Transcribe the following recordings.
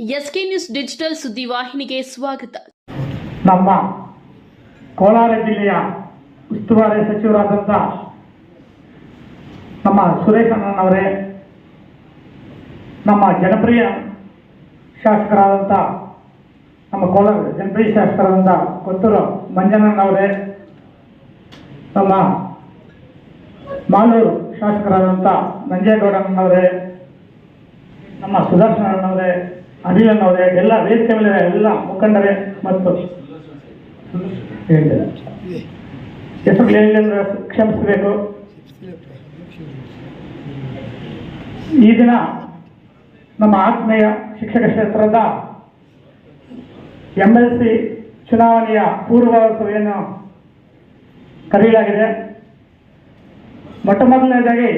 SK news digital ಸುದ್ದಿವಾಹಿನಿಗೆ ಸ್ವಾಗತ. ನಮ್ಮ ಕೋಲಾರ ಜಿಲ್ಲೆಯ ಉಸ್ತುವಾರಿ ಸಚಿವರಾದಂಥ ನಮ್ಮ ಸುರೇಶ್ ಅಣ್ಣನವರೇ, ನಮ್ಮ ಜನಪ್ರಿಯ ಶಾಸಕರಾದಂಥ ನಮ್ಮ ಕೋಲಾರ ಜನಪ್ರಿಯ ಶಾಸಕರಾದಂಥ ಕೊತ್ತೂರು ಮಂಜಣ್ಣನವರೇ ನಮ್ಮ ಮಾಲೂರು ಶಾಸಕರಾದಂಥ ನಂಜೇಗೌಡಣ್ಣನವರೇ ನಮ್ಮ ಸುದರ್ಶನ ಅಣ್ಣವರೇ ಅವರೇ, ಎಲ್ಲ ವೇದಿಕೆ ಮೇಲೆ ಎಲ್ಲ ಮುಖಂಡರೇ ಮತ್ತು ಹೇಳಿದೆ ಹೆಸರು ಕ್ಷಮಿಸಬೇಕು. ಈ ದಿನ ನಮ್ಮ ಆತ್ಮೀಯ ಶಿಕ್ಷಕ ಕ್ಷೇತ್ರದ ಎಂ ಎಲ್ ಸಿ ಚುನಾವಣೆಯ ಪೂರ್ವಸಭೆಯನ್ನು ಕರೆಯಲಾಗಿದೆ. ಮೊಟ್ಟ ಮೊದಲನೇದಾಗಿ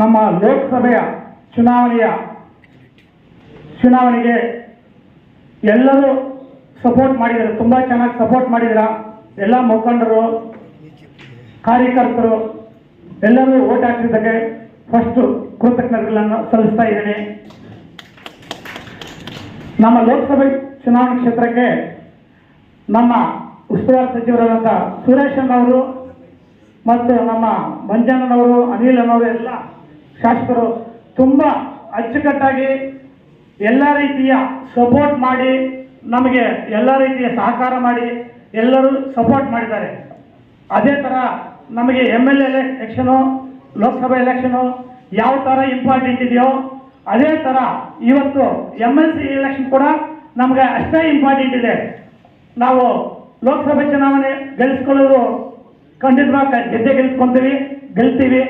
ನಮ್ಮ ಲೋಕಸಭೆಯ ಚುನಾವಣೆಯ ಚುನಾವಣೆಗೆ ಎಲ್ಲರೂ ಸಪೋರ್ಟ್ ಮಾಡಿದ್ರು ತುಂಬ ಚೆನ್ನಾಗಿ ಸಪೋರ್ಟ್ ಮಾಡಿದ್ರ ಎಲ್ಲ ಮುಖಂಡರು, ಕಾರ್ಯಕರ್ತರು, ಎಲ್ಲರೂ ಓಟ್ ಹಾಕಿದ್ದಕ್ಕೆ ಫಸ್ಟು ಕೃತಜ್ಞತೆಗಳನ್ನು ಸಲ್ಲಿಸ್ತಾ ಇದ್ದೀನಿ. ನಮ್ಮ ಲೋಕಸಭೆ ಚುನಾವಣಾ ಕ್ಷೇತ್ರಕ್ಕೆ ನಮ್ಮ ಉಸ್ತುವಾರಿ ಸಚಿವರಾದಂಥ ಸುರೇಶನವರು ಮತ್ತು ನಮ್ಮ ಮಂಜಣ್ಣನವರು, ಅನಿಲ್ ಅನ್ನೋರು ಎಲ್ಲ ಶಾಸಕರು ತುಂಬ ಅಚ್ಚುಕಟ್ಟಾಗಿ ಎಲ್ಲ ರೀತಿಯ ಸಪೋರ್ಟ್ ಮಾಡಿ, ನಮಗೆ ಎಲ್ಲ ರೀತಿಯ ಸಹಕಾರ ಮಾಡಿ, ಎಲ್ಲರೂ ಸಪೋರ್ಟ್ ಮಾಡಿದ್ದಾರೆ. ಅದೇ ಥರ ನಮಗೆ M L election Lok Sabha election ಯಾವ ಥರ ಇಂಪಾರ್ಟೆಂಟ್ ಇದೆಯೋ, ಅದೇ ಥರ ಇವತ್ತು ಎಂ ಎಲ್ ಸಿ ಎಲೆಕ್ಷನ್ ಕೂಡ ನಮಗೆ ಅಷ್ಟೇ ಇಂಪಾರ್ಟೆಂಟ್ ಇದೆ. ನಾವು ಲೋಕಸಭೆ ಚುನಾವಣೆ ಗೆಲ್ಲಿಸ್ಕೊಳ್ಳೋದು ಖಂಡಿತವಾಗಿ ಗೆದ್ದೆ ಗೆಲ್ಸ್ಕೊಂತೀವಿ, ಗೆಲ್ತೀವಿ.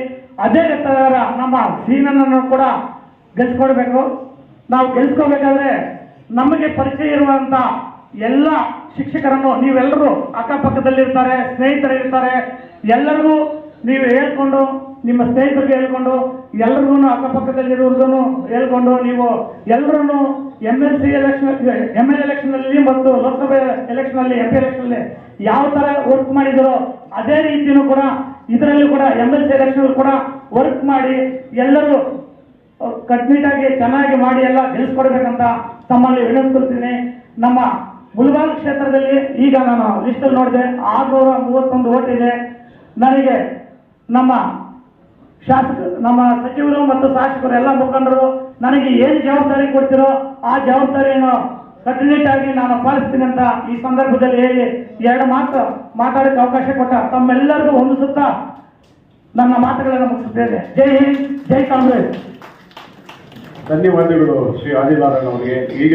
ಅದೇ ಥರ ನಮ್ಮ ಸೀನನ್ನು ಕೂಡ ಗೆಲ್ಸ್ಕೊಡ್ಬೇಕು. ನಾವು ಗೆಲ್ಸ್ಕೋಬೇಕಾದ್ರೆ ನಮಗೆ ಪರಿಚಯ ಇರುವಂತ ಎಲ್ಲ ಶಿಕ್ಷಕರನ್ನು ನೀವೆಲ್ಲರೂ ಅಕ್ಕಪಕ್ಕದಲ್ಲಿರ್ತಾರೆ ಸ್ನೇಹಿತರಿರ್ತಾರೆ ಎಲ್ಲರಿಗೂ ನೀವು ಹೇಳ್ಕೊಂಡು, ನಿಮ್ಮ ಸ್ನೇಹಿತರಿಗೆ ಹೇಳ್ಕೊಂಡು ಎಲ್ರಿಗೂ ಅಕ್ಕಪಕ್ಕದಲ್ಲಿರುವುದನ್ನು ಹೇಳ್ಕೊಂಡು ನೀವು ಎಲ್ಲರನ್ನು M L C election M L ಎಲೆಕ್ಷನಲ್ಲಿ ಮತ್ತು ಲೋಕಸಭೆ ಎಲೆಕ್ಷನಲ್ಲಿ ಎಂ ಪಿ ಎಲೆಕ್ಷನಲ್ಲಿ ಯಾವ ತರ ವರ್ಕ್ ಮಾಡಿದರೋ ಅದೇ ರೀತಿಯೂ ಕೂಡ ಇದರಲ್ಲಿ ಕೂಡ ಎಂ ಎಲ್ ಸಿ ಎಲೆಕ್ಷನ್ ಕೂಡ ವರ್ಕ್ ಮಾಡಿ ಎಲ್ಲರೂ ಕಟ್ನಿಟಾಗಿ ಚೆನ್ನಾಗಿ ಮಾಡಿ ಎಲ್ಲ ಗೆಲ್ಸ್ಕೊಡ್ಬೇಕಂತ ತಮ್ಮಲ್ಲಿ ವಿನಂತಿಸ್ತೀನಿ ನಮ್ಮ ಮುಲ್ಬಾಲ್ ಕ್ಷೇತ್ರದಲ್ಲಿ ಈಗ ನಾನು ಲಿಸ್ಟಲ್ಲಿ ನೋಡಿದೆ, ಆರುನೂರ ಮೂವತ್ತೊಂದು ಓಟ್ ಇದೆ. ನನಗೆ ನಮ್ಮ ಶಾಸಕ, ನಮ್ಮ ಸಚಿವರು ಮತ್ತು ಶಾಸಕರು ಎಲ್ಲ ಮುಖಂಡರು ನನಗೆ ಏನು ಜವಾಬ್ದಾರಿ ಕೊಡ್ತಿರೋ ಆ ಜವಾಬ್ದಾರಿಯನ್ನು ಕಟ್ಟುನಿಟ್ಟಾಗಿ ನಾನು ಪಾಲಿಸ್ತೀನಿ ಅಂತ ಈ ಸಂದರ್ಭದಲ್ಲಿ ಹೇಳಿ ಎರಡು ಮಾತು ಮಾತಾಡೋಕ್ಕೆ ಅವಕಾಶ ಕೊಟ್ಟ ತಮ್ಮೆಲ್ಲರಿಗೂ ಹೊಂದಿಸುತ್ತಾ ನನ್ನ ಮಾತುಗಳನ್ನು ಮುಗಿಸುತ್ತೇನೆ. ಜೈ ಹಿಂದ್, ಜೈ ಕಾಂಗ್ರೆಸ್. ಧನ್ಯವಾದಗಳು ಶ್ರೀ ಆದಿನಾರಾಯಣ ಅವರಿಗೆ. ಈಗ